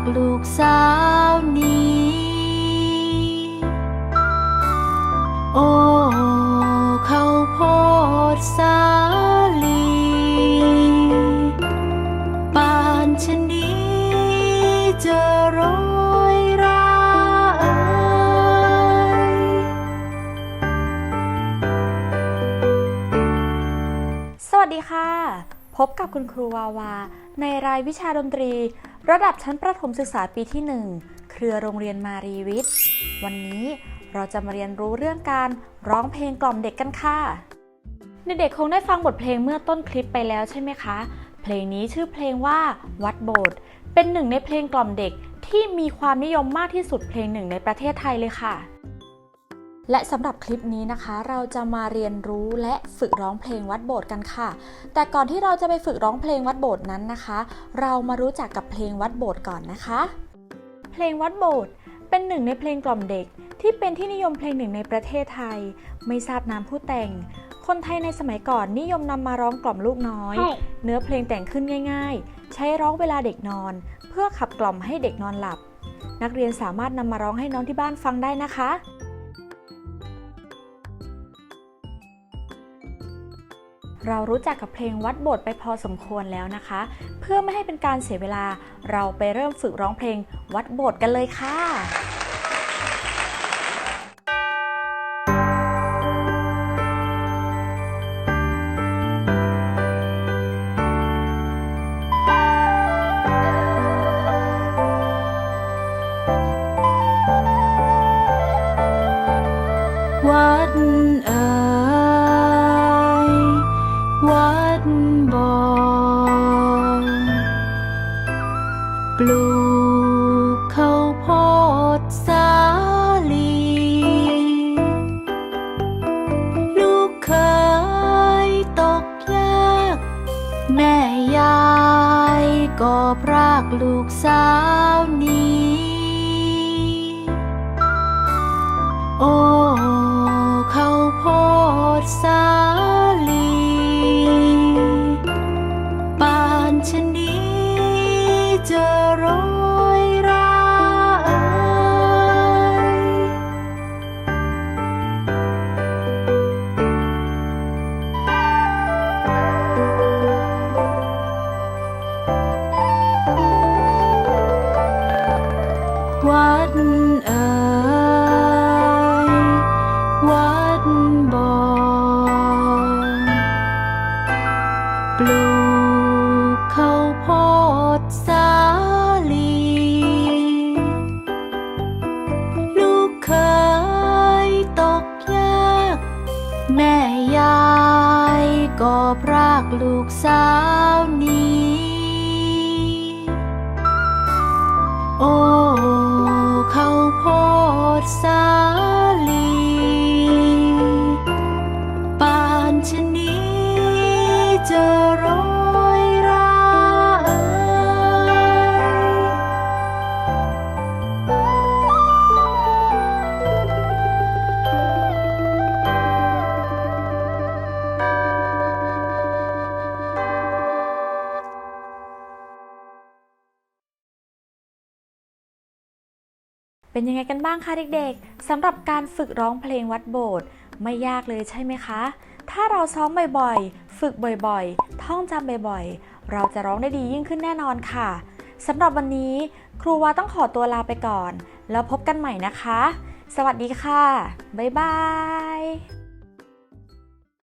พรากลูกสาวนี้ โอ้เขาโพดสาลีปานชนี้จะโรยราเอยสวัสดีค่ะ พบกับคุณครูวาวา ในรายวิชาดนตรี ระดับชั้นประถมศึกษาปีที่ 1 เครือโรงเรียนมารีวิทย์ วันนี้เราจะมาเรียนรู้เรื่องการร้องเพลงกล่อมเด็กกันค่ะ เด็กๆคงได้ฟังบทเพลงเมื่อต้นคลิปไปแล้วใช่ไหมคะ เพลงนี้ชื่อเพลงว่าวัดโบสถ์เป็นหนึ่งในเพลงกล่อมเด็กที่มีความนิยมมากที่สุดเพลงหนึ่งในประเทศไทยเลยค่ะ และสำหรับคลิปนี้นะคะ เราจะมาเรียนรู้และฝึกร้องเพลงวัดโบสถ์กันค่ะ แต่ก่อนที่เราจะไปฝึกร้องเพลงวัดโบสถ์นั้นนะคะ เรามารู้จักกับเพลงวัดโบสถ์ก่อนนะคะ เพลงวัดโบสถ์เป็นหนึ่งในเพลงกล่อมเด็ก ที่เป็นที่นิยมเพลงหนึ่งในประเทศไทย ไม่ทราบนามผู้แต่ง คนไทยในสมัยก่อนนิยมนำมาร้องกล่อมลูกน้อย เนื้อเพลงแต่งขึ้นง่าย ๆ ใช้ร้องเวลาเด็กนอน เพื่อขับกล่อมให้เด็กนอนหลับ นักเรียนสามารถนำมาร้องให้น้องที่บ้านฟังได้นะคะ เรารู้จักกับเพลงวัดบทไปพอสมควรแล้วนะคะ เพื่อไม่ให้เป็นการเสียเวลา เราไปเริ่มฝึกร้องเพลงวัดบทกันเลยค่ะ ยายก็พรากลูกสาวนี้ โอ้ เข้าโพดสา เอ่ยวัดบ่อปลูกข้าวโพดสาลี ลูกเคยตกยาก แม่ยายก็พรากลูกสาวนี้ โอ้ ดสาลีป่านชนี้จะรอ เป็นยังไงกันบ้างคะเด็กๆสำหรับการฝึกร้องเพลงวัดโบสถ์ไม่ยากเลยใช่ไหมคะ ถ้าเราซ้อมบ่อยๆ ฝึกบ่อยๆ ท่องจำบ่อยๆ เราจะร้องได้ดียิ่งขึ้นแน่นอนค่ะสำหรับวันนี้ครูวาต้องขอตัวลาไปก่อน แล้วพบกันใหม่นะคะ สวัสดีค่ะ บ๊ายบาย